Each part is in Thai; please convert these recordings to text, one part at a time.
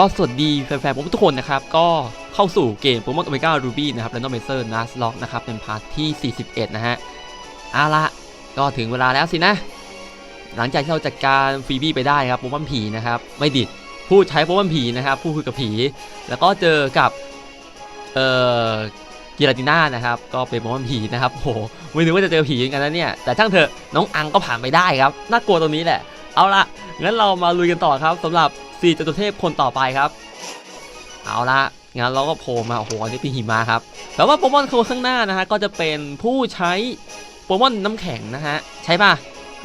ก็สวัสดีแฟนๆผมทุกคนนะครับ ก็เข้าสู่เกมโปเกมอนโอเมก้ารูบี้นะครับแรนดอมเมเซอร์นัสล็อกนะครับ เป็นพาร์ทที่ 41 นะฮะเอาละก็ถึงเวลาแล้วสินะ หลังจากที่เราจัดการฟีบี้ไปได้ครับโปเกมอนผีนะครับ ไม่ดิดพูดใช้โปเกมอนผีนะครับพูดคุยกับผี แล้วก็เจอกับเอ่อกิราติน่านะครับ ก็เป็นโปเกมอนผีนะครับโหไม่นึกว่าจะเจอผีกันนะเนี่ยแต่ช่างเถอะน้องอังก็ผ่านไปได้ครับน่ากลัวตรงนี้แหละ เอาละงั้นเรามาลุยกันต่อครับสำหรับ สี่จตุเทพคนต่อไปครับ เอาละงั้นเราก็โผล่มาโอ้โหอันนี้เป็นหิมะครับแต่ว่าโปเกมอนคนข้างหน้านะฮะก็จะเป็นผู้ใช้โปเกมอนน้ำแข็งนะฮะใช่ป่ะ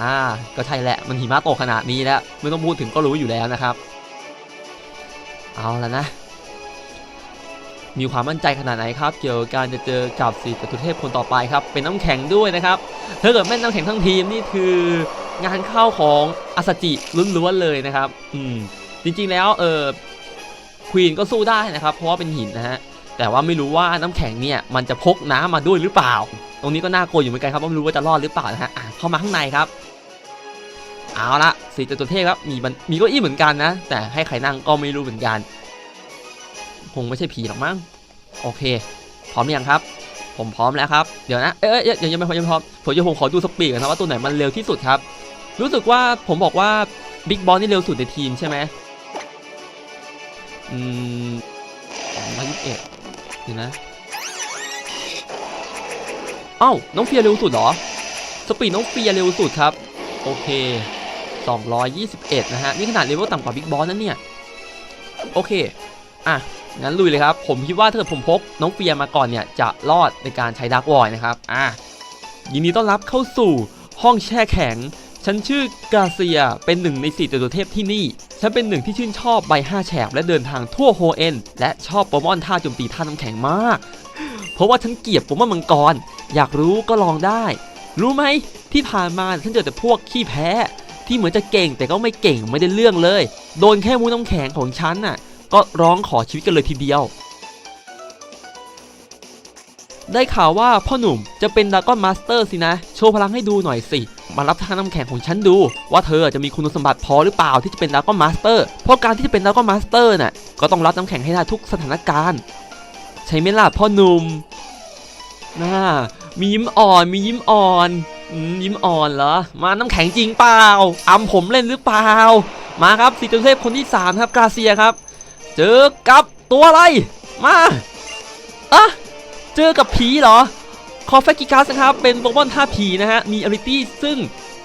อ่าก็ใช่แหละมันหิมะตกขนาดนี้แล้วไม่ต้องพูดถึงก็รู้อยู่แล้วนะครับ เอาละนะ มีความมั่นใจขนาดไหนครับ เกี่ยวกับการจะเจอกับสีจตุเทพคนต่อไปครับ เป็นน้ำแข็งด้วยนะครับถ้าเกิดแม่นน้ำแข็งทั้งทีมนี่คืองานเข้าของอาสจิล้วนๆเลยนะครับ อืม จริงๆแล้วเออควีนก็สู้ได้นะครับ เพราะว่าเป็นหินนะฮะแต่ว่าไม่รู้ว่าน้ำแข็งเนี่ยมันจะพกน้ำมาด้วยหรือเปล่า ตรงนี้ก็น่ากลัวอยู่เหมือนกันครับว่าไม่รู้ว่าจะรอดหรือเปล่านะฮะะเข้ามาข้างในครับ เอาละสีจตุเทพครับมีบันมีเก้าอี้เหมือนกันนะ แต่ให้ใครนั่งก็ไม่รู้เหมือนกัน คงไม่ใช่ผีหรอกมั้งโอเค พร้อมหรือยังครับ ผมพร้อมแล้วครับเดี๋ยวนะเอ้ยเอ้ยยังยังไม่พร้อมยังพร้อมผมจะผมขอดูสปีดก่อนนะว่าตัวไหนมันเร็วที่สุดครับ รู้สึกว่าผมบอกว่าบิ๊กบอสนี่เร็วสุดในทีมใช่ไหม อืมสองร้อยยี่สิบเอ็ดเดี๋ยวนะเอ้าน้องเฟียเร็วสุดเหรอ สปีดน้องเฟียเร็วสุดครับ โอเค 221 นะฮะ นี่ขนาดเลเวลต่ำกว่าบิ๊กบอสนั่นเนี่ย โอเค อะ งั้นลุยเลยครับ ผมคิดว่าถ้าเกิดผมพกน้องเฟียมาก่อนเนี่ย จะรอดในการใช้ดาร์กวอยนะครับ อะ ยินดีต้อนรับเข้าสู่ห้องแช่แข็ง ฉันชื่อกาเซียเป็นหนึ่งในสี่จตุเทพที่นี่ ฉันเป็นหนึ่งที่ชื่นชอบใบห้าแฉกและเดินทางทั่วโฮเอ็น และชอบโปเกมอนท่าโจมตีท่าน้ำแข็งมาก เพราะว่าฉันเกลียดโปเกมอนมังกร อยากรู้ก็ลองได้ รู้ไหมที่ผ่านมาฉันเจอแต่พวกขี้แพ้ ที่เหมือนจะเก่งแต่ก็ไม่เก่งไม่ได้เรื่องเลย โดนแค่มูน้ำแข็งของฉันน่ะ ก็ร้องขอชีวิตกันเลยทีเดียว ได้ข่าวว่าพ่อหนุ่มจะเป็นดากอนมาสเตอร์สินะ โชว์พลังให้ดูหน่อยสิ มารับทานน้ำแข็งของฉันดู ว่าเธอจะมีคุณสมบัติพอหรือเปล่าที่จะเป็นดากอนมาสเตอร์เพราะการที่จะเป็นดากอนมาสเตอร์น่ะก็ต้องรับน้ำแข็งให้ได้ทุกสถานการณ์ ใช่ไหมล่ะพ่อหนุ่มน่ามียิ้มอ่อนมียิ้มอ่อนยิ้มอ่อนเหรอ มาน้ำแข็งจริงเปล่าอำผมเล่นหรือเปล่า มาครับสีจตุเทพคนที่สามครับกาเซียครับ เจอกับตัวอะไร มาอะเจอกับผีเหรอ คอฟเฟกิกัสนะครับเป็นโปเกมอนท่าผีนะฮะมีอลิตี้ซึ่ง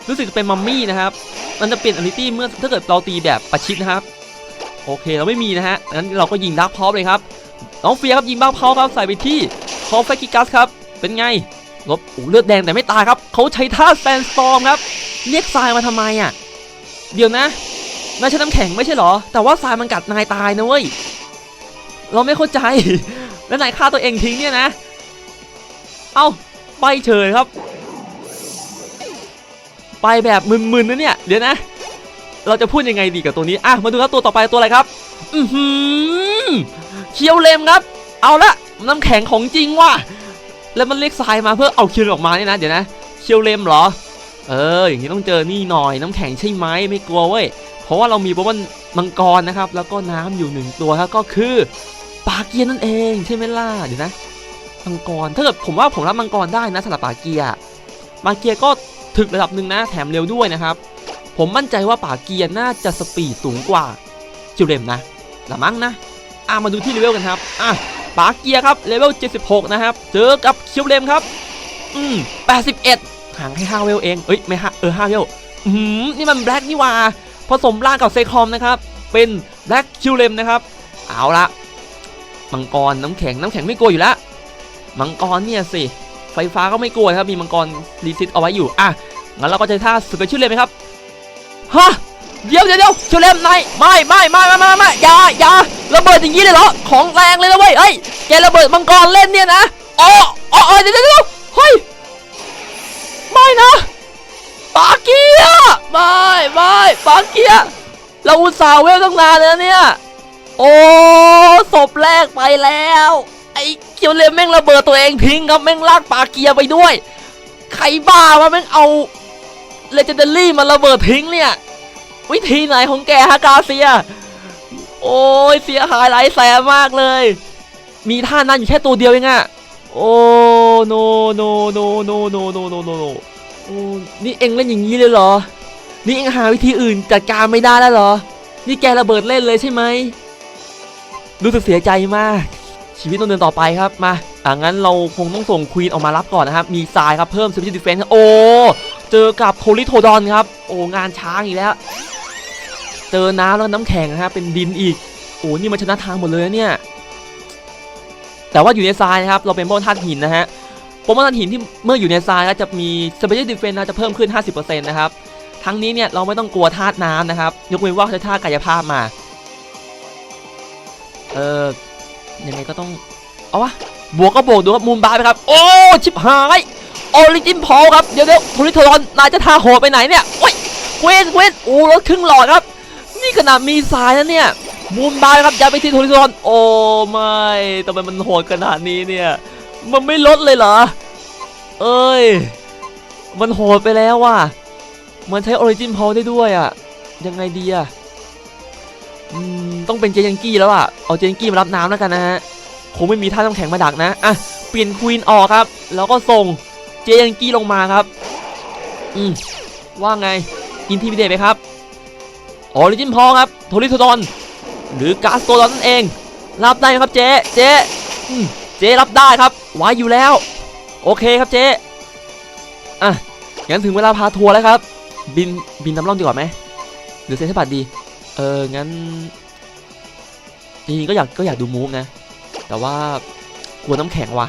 รู้สึกจะเป็นมัมมี่นะครับมันจะเปลี่ยนอลิตี้เมื่อถ้าเกิดเราตีแบบประชิดนะครับ โอเคเราไม่มีนะฮะงั้นเราก็ยิงดักพอปเลยครับน้องเฟียครับยิงบ้าเพาครับใส่ไปที่คอฟเฟกิกัสครับเป็นไงลบอู้เลือดแดงแต่ไม่ตายครับเขาใช้ท่าแซนสตอมครับเรียกทรายมาทำไมอะเดี๋ยวนะนายใช้น้ำแข็งไม่ใช่เหรอ แต่ว่าทรายมันกัดนายตายนะเว้ยเราไม่เข้าใจ แล้วนายฆ่าตัวเองทิ้งเนี่ยนะ เอ้าไปเฉยครับ ไปแบบมึนๆนะเนี่ย เดี๋ยวนะ เราจะพูดยังไงดีกับตัวนี้อะมาดูครับตัวต่อไปตัวอะไรครับ อือหือเคียวเลมครับ เอาละน้ำแข็งของจริงว่ะแล้วมันเรียกทรายมาเพื่อเอาเคียวออกมาเนี่ยนะ เดี๋ยวนะ เคียวเลมเหรอ เออ อย่างนี้ต้องเจอนี่หน่อยน้ำแข็งใช่ไหมไม่กลัวเว้ย เพราะว่าเรามีโปเกมอนมังกรนะครับ แล้วก็น้ำอยู่หนึ่งตัวครับก็คือปลาเกียร์นั่นเองใช่ไหมล่ะ เดี๋ยวนะ มังกร ถ้าเกิดผมว่าผมรับมังกรได้นะสำหรับปลาเกียร์ปลาเกียร์ก็ถึกระดับหนึ่งนะแถมเร็วด้วยนะครับ ผมมั่นใจว่าปลาเกียร์น่าจะสปีดสูงกว่าจิวเรมนะละมั้งนะอะมาดูที่เลเวลกันครับอะปลาเกียร์ครับเลเวล76 นะครับ เจอกับคิวเลมครับ อืม81ห่างให้5เวลเองเอ้ยไม่ห้าเออ5เวลอืมนี่มันแบล็กนี่ว่าผสมร่างกับเซคอมนะครับ เป็นแบล็กคิวเลมนะครับ เอาละมังกรน้ำแข็งน้ำแข็งไม่กลัวอยู่แล้ว มังกรเนี่ยสิ ไฟฟ้าก็ไม่กลัวครับ มีมังกรรีซิตเอาไว้อยู่ อะ งั้นเราก็จะท่าสเปเชียเลมไหมครับ ฮะ เดี๋ยวเดี๋ยวเดี๋ยวคิวเลมนายไม่ไม่ไม่ไม่ไม่ไม่อย่าอย่าระเบิดอย่างนี้เลยเหรอ ของแรงเลยนะเว้ยเอ้ย แกระเบิดมังกรเล่นเนี่ยนะอ๋ออ๋อเดี๋ยวเดี๋ยวเดี๋ยวเฮ้ย ไม่นะปาเกียไม่ไม่ปาเกียเราอุตส่าห์เวลตั้งนานเลยนะเนี่ย โอ้ศพแรกไปแล้ว อ้เกียวเลมแม่งระเบิดตัวเองทิ้งครับแม่งลากปาเกียร์ไปด้วย ใครบ้ามาแม่งเอาเลเจนดารี่มาระเบิดทิ้งเนี่ย วิธีไหนของแกฮะกาเซีย โอ้ยเสียหายหลายแสนมากเลย มีท่านั้นอยู่แค่ตัวเดียวเองอะโอ้โนโนโนโนโนโนโนโนโนนี่เองเล่นอย่างนี้เลยเหรอ นี่เองหาวิธีอื่นจัดการไม่ได้แล้วเหรอ นี่แกระเบิดเล่นเลยใช่ไหม รู้สึกเสียใจมาก ชีวิตต้องเดินต่อไปครับมาอ่างั้นเราคงต้องส่งควีนออกมารับก่อนนะครับ มีทรายครับเพิ่ม Special Defense ครับโอ้ เจอกับโทริโทดอนครับ โอ้ งานช้างอีกแล้ว เจอน้ำแล้วน้ำแข็งนะครับเป็นดินอีก โอ้นี่มันชนะทางหมดเลยเนี่ย แต่ว่าอยู่ในทรายนะครับ เราเป็นโปรธาตุหินนะฮะโปรธาตุหินที่เมื่ออยู่ในทรายจะมี Special Defense นจะเพิ่มขึ้น 50%นะครับทั้งนี้เนี่ยเราไม่ต้องกลัวธาตุน้ำนะครับ ยกเว้นว่าใช้ธาตุกายภาพมา เออ ยังไงก็ต้อง เอาวะ บวกก็บวกดูครับมูลบาร์ไปครับ โอ้ ชิบหายออริจินพอลครับ เดี๋ยวเดี๋ยวทุลิทรอนนายจะทาโหดไปไหนเนี่ยโอ้ยเวนเวนโอ้รถครึ่งหลอดครับ นี่ขนาดมีสายแล้วเนี่ย มูลบาร์ครับอย่าไปที่ทุลิทรอนโอ้ไม่ทำไมมันโหดขนาดนี้เนี่ย มันไม่ลดเลยเหรอ เอ้ย มันโหดไปแล้วว่ะ มันใช้ออริจินพอลได้ด้วยอะ ยังไงดีอะ ต้องเป็นเจยังกี้แล้วอะเอาเจยังกี้มารับน้ำแล้วกันนะฮะคงไม่มีท่าน้ำแข็งมาดักนะอะเปลี่ยนควีนออกครับ แล้วก็ส่งเจยังกี้ลงมาครับ อืมว่าไงอินทิมิเดตไหมครับออริจินพอครับโทริโทดอนหรือกาสโตดอนนั่นเอง รับได้ครับเจเจอืมเจรับได้ครับไว้อยู่แล้ว โอเคครับเจอะงั้นถึงเวลาพาทัวร์แล้วครับ บินบินน้ำร่องดีกว่าไหมหรือเซ็นทรัลบัตดี เอองั้นจริงๆก็อยากก็อยากดูมูฟนะ แต่ว่ากลัวน้ำแข็งว่ะ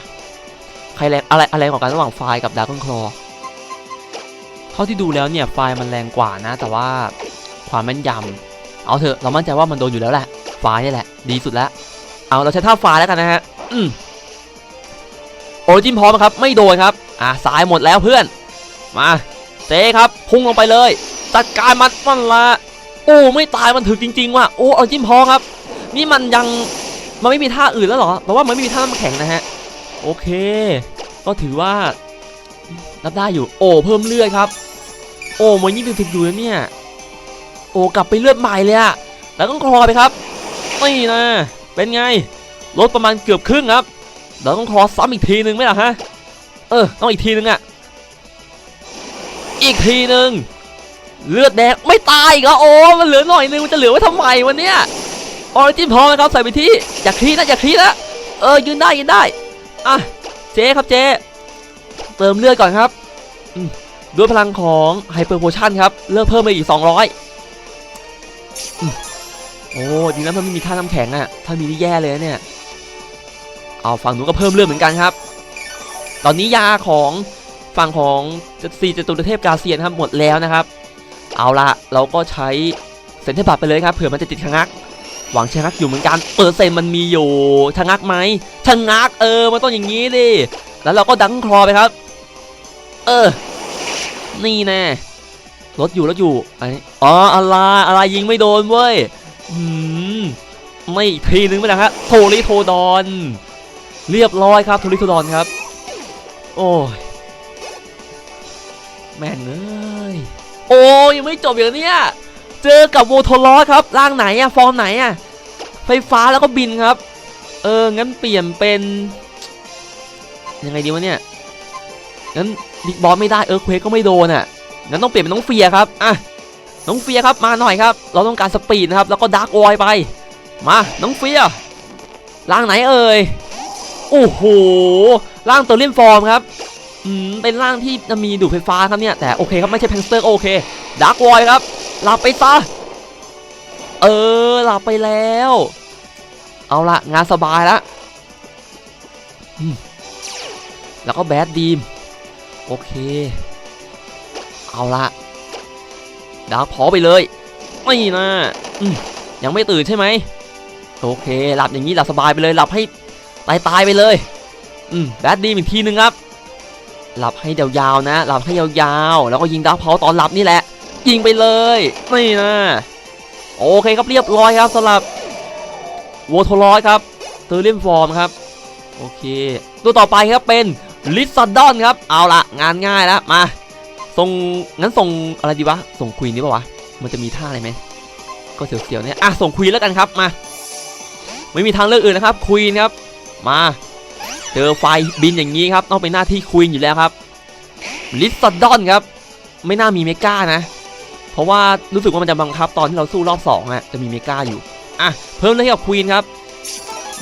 ใครแรงอะไรอะไรกว่ากันระหว่างไฟกับดาร์กคลอเท่าที่ดูแล้วเนี่ยไฟมันแรงกว่านะ แต่ว่าความแม่นยำเอาเถอะเรามั่นใจว่ามันโดนอยู่แล้วแหละไฟนี่แหละ ดีสุดแล้ว เอาเราใช้ท่าไฟแล้วกันนะฮะอืมโอริจินพร้อมครับ ไม่โดนครับ อะสายหมดแล้วเพื่อน มาเจ๊ครับ พุ่งลงไปเลย จัดการมันมันละ อ้ไม่ตายมันถึกจริง ๆ ว่ะโอ้โอริจินพอครับ นี่มันยังมันไม่มีท่าอื่นแล้วเหรอแปลว่ามันไม่มีท่าน้ำแข็งนะฮะโอเค ก็ถือว่ารับได้อยู่ โอ้เพิ่มเลือดครับ โอ้มันยิ่งถึกๆอยู่แล้วเนี่ยโอ้กลับไปเลือดใหม่เลยอะแล้วต้องคลอไปครับนี่นะเป็นไงลดประมาณเกือบครึ่งครับเดี๋ยวต้องคลอซ้ำอีกทีนึงไหมล่ะฮะเออต้องอีกทีนึงอะอีกทีนึง เลือดแดงไม่ตายอีกเหรอโอ้มันเหลือหน่อยนึงมันจะเหลือไว้ทำไมวันเนี้ยออริจินพร้อมนะครับใส่ไปที่อย่าคลีนะอย่าคลีนะเออยืนได้ยืนได้อะเจ๊ครับเจ๊เติมเลือดก่อนครับด้วยพลังของไฮเปอร์โพชั่นครับเลือดเพิ่มไปอีก 200อโอ้ดีนะมันไม่มีท่าน้ำแข็งอะถ้ามีนี่แย่เลยเนี่ยเอาฝั่งนู้นก็เพิ่มเลือดเหมือนกันครับ ตอนนี้ยาของฝั่งของซีจตุรเทพกาเซียนครับหมดแล้วนะครับ เอาละเราก็ใช้เซนเทอร์บัตไปเลยครับเผื่อมันจะติดชะงัก หวังชะงักอยู่เหมือนกัน เปอร์เซนมันมีอยู่ชะงักไหมชะงักเออมันต้องอย่างนี้ดิแล้วเราก็ดังคลอไปครับ เออ นี่แน่รถอยู่รถอยู่ไอ้อ๋ออะไรอะไรยิงไม่โดนเว้ยอืมไม่อีกทีนึงไม่นะครับโทริโทดอน เรียบร้อยครับโทริโทดอนครับ โอ้ยแม่งเอ้ย โอ้ยยังไม่จบอย่างเนี้ยเจอกับโวโทลอสครับร่างไหนอะฟอร์มไหนอะไฟฟ้าแล้วก็บินครับ เอองั้นเปลี่ยนเป็นยังไงดีวะเนี่ยงั้นบิ๊กบอสไม่ได้เออเควก็ไม่โดนอะงั้นต้องเปลี่ยนเป็นน้องเฟียครับอะน้องเฟียครับมาหน่อยครับ เราต้องการสปีดนะครับแล้วก็ดาร์กวอยไป มาน้องเฟียร่างไหนเอ่ยโอ้โหร่างตัวเล่นฟอร์มครับ เป็นร่างที่จะมีดูดไฟฟ้าครับเนี่ย แต่โอเคครับไม่ใช่แพงสเตอร์โอเคดาร์กวอยครับหลับไปซะเออหลับไปแล้ว เอาละงานสบายล้วอืมแล้วก็แบดดีมโอเค เอาละดาร์กพอไปเลยไม่นะยังไม่ตื่นใช่ไหมโอเค หลับอย่างนี้หลับสบายไปเลยหลับให้ตายตายไปเลย อืมแบดดีมอีกทีนึงครับ หลับให้ยาวๆนะ หลับให้ยาวๆ แล้วก็ยิงดาร์กพอตอนหลับนี่แหละ ยิงไปเลย นี่นะ โอเคครับเรียบร้อยครับสำหรับโวโทรอยครับเทอร์เรียมฟอร์มครับ โอเค ตัวต่อไปครับเป็นลิซาดอนครับ เอาละงานง่ายแล้วมา ส่งงั้นส่งอะไรดีวะ ส่งควีนดีป่าวะ มันจะมีท่าอะไรไหม ก็เสียวๆเนี่ย อะส่งควีนแล้วกันครับมา ไม่มีทางเลือกอื่นนะครับควีนครับ มา เจอไฟบินอย่างนี้ครับต้องเป็นหน้าที่ควีนอยู่แล้วครับลิสซดอนครับ ไม่น่ามีเมกานะ เพราะว่ารู้สึกว่ามันจะบังคับตอนที่เราสู้รอบ2อะจะมีเมกาอยู่อะเพิ่มเลยให้กับควีนครับ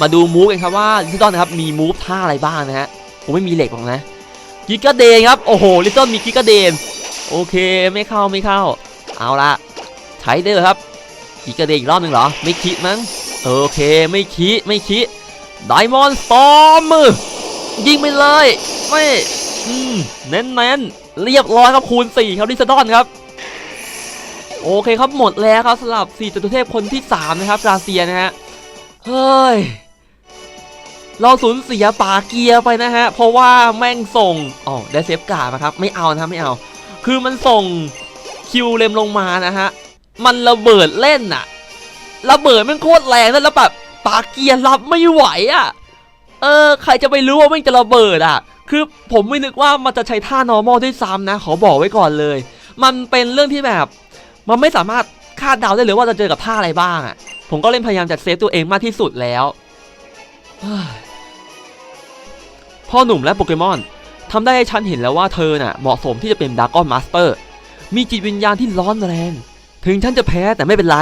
มาดูมูฟกันครับว่าลิสซดอนนะครับมีมูฟท่าอะไรบ้างนะฮะผมไม่มีเหล็กหรอกนะกิกาเดนครับโอ้โหลิสซดอนมีกิกาเดนโอเคไม่เข้าไม่เข้า เอาละใช้ได้เลยครับกิกาเดนอีกรอบหนึ่งเหรอ ไม่คิดมั้งโอเคไม่คิดไม่คิด ไดมอนด์สตอมมือยิงไปเลยไม่เน้นเน้นเรียบร้อยครับคูณ 4 ครับลิซดอนครับ โอเคครับหมดแล้วครับสำหรับ4จตุเทพคนที่ 3 นะครับกราเซียนะฮะ เฮ้ย เราสูญเสียป่าเกียร์ไปนะฮะ เพราะว่าแม่งส่งอ๋อได้เซฟการ์ดนะครับ ไม่เอานะไม่เอา คือมันส่งคิวเลมลงมานะฮะ มันระเบิดเล่นอะระเบิดม่งโคตรแรงแล้วแบบ ปาเกียร์รับไม่ไหวอะเออ ใครจะไปรู้ว่าม่งจะระเบิดอะคือผมไม่นึกว่ามันจะใช้ท่า normal ด้วยซ้ำนะ ขอบอกไว้ก่อนเลย มันเป็นเรื่องที่แบบ มันไม่สามารถคาดเดาได้เลยว่าจะเจอกับท่าอะไรบ้างอะผมก็เล่นพยายามจะเซฟตัวเองมากที่สุดแล้ว พ่อหนุ่มและโปเกมอนทำได้ให้ฉันเห็นแล้วว่าเธอน่ะเหมาะสมที่จะเป็นดาร์กอนมาสเตอร์ มีจิตวิญญาณที่ร้อนแรง ถึงฉันจะแพ้แต่ไม่เป็นไร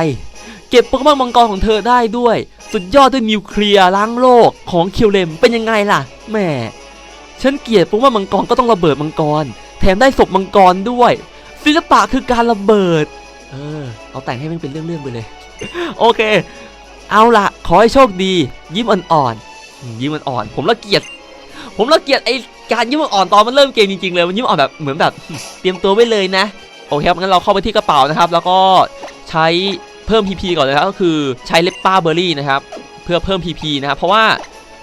เก็บโปเกมอนมังกรของเธอได้ด้วย สุดยอดด้วยนิวเคลียร์ล้างโลกของคิวเลมเป็นยังไงล่ะแหม่ฉันเกลียดโปเกมอนมังกรก็ต้องระเบิดมังกร แถมได้ศพมังกรด้วย ศิลปะคือการระเบิด เออ เอาแต่งให้มันเป็นเรื่องๆไปเลย โอเค เอาละขอให้โชคดี ยิ้มอ่อนๆยิ้มอ่อนๆผมละเกียด ผมละเกียดไอการยิ้มอ่อนตอนมันเริ่มเกมจริงๆเลยมันยิ้มอ่อนแบบเหมือนแบบ เตรียมตัวไว้เลยนะ โอเคครับงั้นเราเข้าไปที่กระเป๋านะครับ แล้วก็ใช้ เพิ่ม PP ก่อนเลยครับก็คือใช้เลปป้าเบอร์รี่นะครับเพื่อเพิ่ม PP นะครับเพราะว่า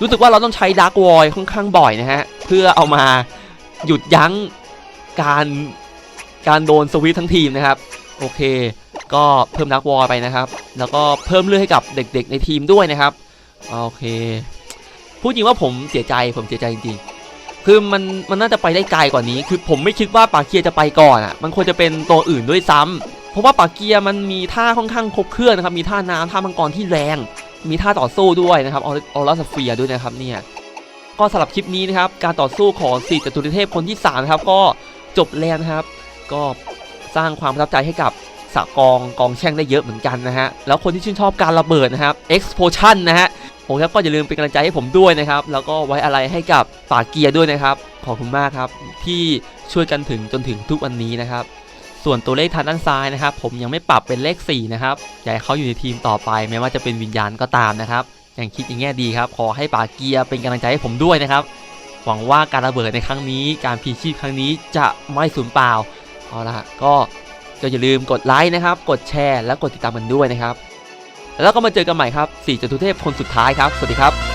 รู้สึกว่าเราต้องใช้ดาร์กวอยค่อนข้างบ่อยนะฮะเพื่อเอามาหยุดยั้งการการโดนสวิตทั้งทีมนะครับโอเค ก็เพิ่มนักวอลไปนะครับ แล้วก็เพิ่มเลือดให้กับเด็กๆ ในทีมด้วยนะครับโอเคพูดจริงว่าผมเสียใจผมเสียใจจริงๆ คือมันมันน่าจะไปได้ไกลกว่านี้ คือผมไม่คิดว่าปาเกียจะไปก่อนอะ มันควรจะเป็นตัวอื่นด้วยซ้ำ เพราะว่าปากเกียมันมีท่าค่อนข้างครบเครื่องนะครับ มีท่าน้ำท่ามังกรที่แรง มีท่าต่อสู้ด้วยนะครับออรัสเฟียด้วยนะครับเนี่ย ก็สำหรับคลิปนี้นะครับ การต่อสู้ของสี่จตุรเทพคนที่สามนะครับก็จบแล้วนะครับ ก็สร้างความประทับใจให้กับสกองกองแช่งได้เยอะเหมือนกันนะฮะ แล้วคนที่ชื่นชอบการระเบิดนะครับ Explosion นะฮะผมครับก็อย่าลืมเป็นกำลังใจให้ผมด้วยนะครับ แล้วก็ไว้อะไรให้กับป่าเกียร์ด้วยนะครับ ขอบคุณมากครับ ที่ช่วยกันถึงจนถึงทุกวันนี้นะครับ ส่วนตัวเลขทางด้านซ้ายนะครับ ผมยังไม่ปรับเป็นเลข 4 นะครับอยากให้เขาอยู่ในทีมต่อไปแม้ว่าจะเป็นวิญญาณก็ตามนะครับยังคิดอย่างแง่ดีครับ ขอให้ป่าเกียร์เป็นกำลังใจให้ผมด้วยนะครับ หวังว่าการระเบิดในครั้งนี้ การพีชีพครั้งนี้จะไม่สูญเปล่าเอาละก็ก็อย่าลืมกดไลค์นะครับ กดแชร์และกดติดตามกันด้วยนะครับ แล้วก็มาเจอกันใหม่ครับ4จตุเทพคนสุดท้ายครับ สวัสดีครับ